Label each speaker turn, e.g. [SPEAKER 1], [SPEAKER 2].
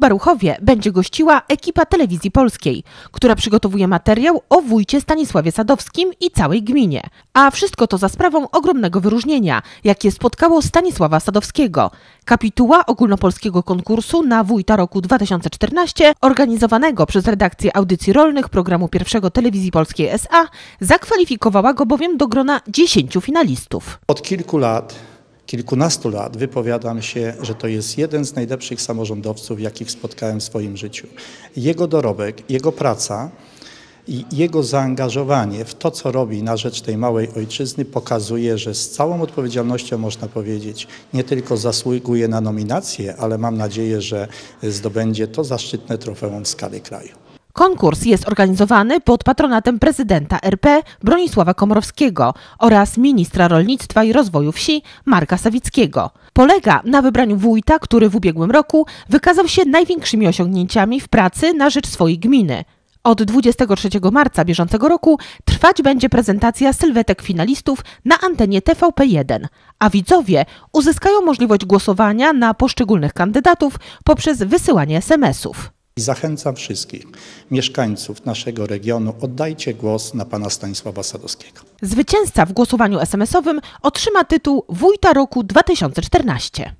[SPEAKER 1] Baruchowie będzie gościła ekipa Telewizji Polskiej, która przygotowuje materiał o wójcie Stanisławie Sadowskim i całej gminie. A wszystko to za sprawą ogromnego wyróżnienia, jakie spotkało Stanisława Sadowskiego. Kapituła ogólnopolskiego konkursu na wójta roku 2014, organizowanego przez redakcję audycji rolnych programu pierwszego Telewizji Polskiej SA, zakwalifikowała go bowiem do grona 10 finalistów.
[SPEAKER 2] Od kilku lat, kilkunastu lat wypowiadam się, że to jest jeden z najlepszych samorządowców, jakich spotkałem w swoim życiu. Jego dorobek, jego praca i jego zaangażowanie w to, co robi na rzecz tej małej ojczyzny, pokazuje, że z całą odpowiedzialnością można powiedzieć, nie tylko zasługuje na nominację, ale mam nadzieję, że zdobędzie to zaszczytne trofeum w skali kraju.
[SPEAKER 1] Konkurs jest organizowany pod patronatem prezydenta RP Bronisława Komorowskiego oraz ministra rolnictwa i rozwoju wsi Marka Sawickiego. Polega na wybraniu wójta, który w ubiegłym roku wykazał się największymi osiągnięciami w pracy na rzecz swojej gminy. Od 23 marca bieżącego roku trwać będzie prezentacja sylwetek finalistów na antenie TVP1, a widzowie uzyskają możliwość głosowania na poszczególnych kandydatów poprzez wysyłanie SMS-ów.
[SPEAKER 2] I zachęcam wszystkich mieszkańców naszego regionu, oddajcie głos na pana Stanisława Sadowskiego.
[SPEAKER 1] Zwycięzca w głosowaniu SMS-owym otrzyma tytuł Wójta Roku 2014.